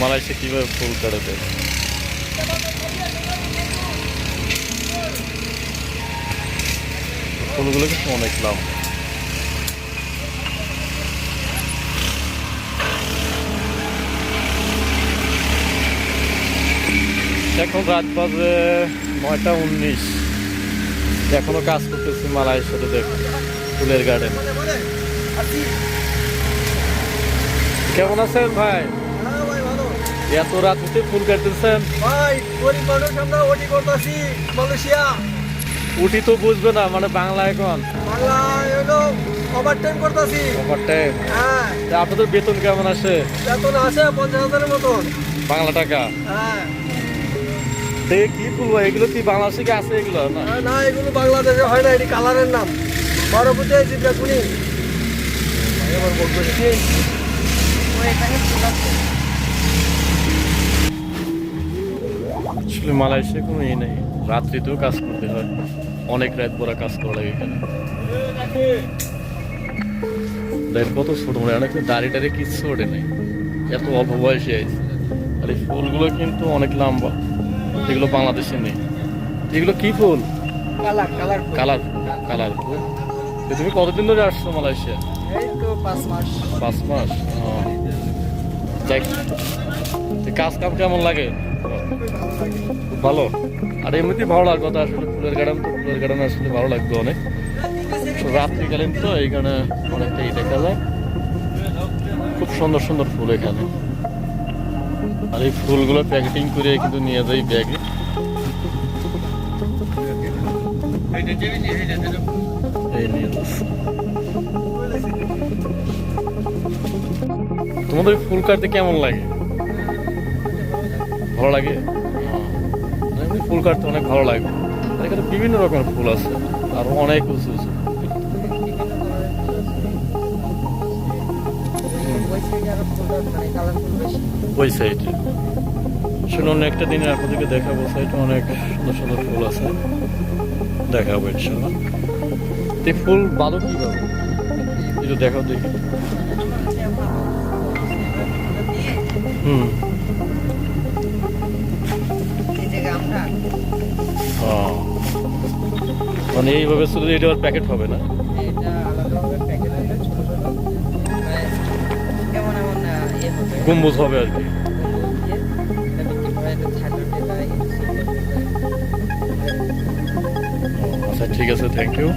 Malaysia কীভাবে ফুল কাটে দেয় ফুলগুলো কিন্তু অনেক লাভ এখন রাত বাজে নয়টা উনিশ। এখনও কাজ করতেছি মালয়েশিয়াতে দেখ, ফুলের গার্ডেন কেমন আছেন ভাই? এত রাত হতে ফুল কাটতেছেন। ভাই গরিব মানুষ আমরা ওটি করতেছি মালয়েশিয়া। উঠি তো বুঝবে না মানে বাংলা এখন। বাংলায় হলো ওভার টাইম করতেছি। ওভার টাইম হ্যাঁ আপনাদের বেতন কেমন আসে বেতন আছে পঞ্চাশ হাজারের মতন। বাংলা টাকা? হ্যাঁ। কি ভাই এগুলো কি বাংলাদেশে কি আছে এগুলো? না। না এগুলো বাংলাদেশে হয় না এটি কালারের নাম। বরফুতে জিব্রা কুনি এবার বলব আসলে মালয়েশিয়া কোনো ইয়ে নেই। রাত্রিতেও কাজ করতে হয়। অনেক রাত পরে কাজ করা লাগে এখানে। দেখ কত ছোট মনে অনেক দাড়ি টাড়ি কিচ্ছু ওঠে নেই। এত অল্প বয়সে আছে আর এই ফুলগুলো কিন্তু অনেক লম্বা। এগুলো বাংলাদেশে নেই। এগুলো কি ফুল? কালার কালার কালার কালার ফুল। তুমি কতদিন ধরে আসছো মালয়েশিয়া? পাঁচ মাস। পাঁচ মাস? তো কাজ কাম কেমন লাগে? ভালো। আর এমনিতেই ভালো লাগতো তো আসলে ফুলের গার্ডেন তো, ফুলের গার্ডেন আসলে ভালো লাগতো অনেক। রাত্রিকালীন তো এইখানে অনেকটাই দেখা যায়। খুব সুন্দর সুন্দর ফুল এখানে। আর এই ফুলগুলো প্যাকেটিং করে কিন্তু নিয়ে যাই ব্যাগে। তোমাদের ফুল কাটতে কেমন লাগে? ভালো লাগে। হ্যাঁ। এমনি ফুল কাটতে অনেক ভালো লাগে। এখানে বিভিন্ন রকমের ফুল আছে। আর অনেক উঁচু উঁচু ওই সাইডে শুনে অন্য একটা দিনে আপনাদেরকে দেখাবো। সাইডে অনেক সুন্দর সুন্দর ফুল আছে। দেখাবো ইনশাল্লাহ তো ফুল ভালো কীভাবে? একটু দেখাও দেখি। হুম। মানে এইভাবে শুধু এটা আর প্যাকেট হবে। না গম্বুজ হবে আর কি। আচ্ছা ঠিক আছে থ্যাংক ইউ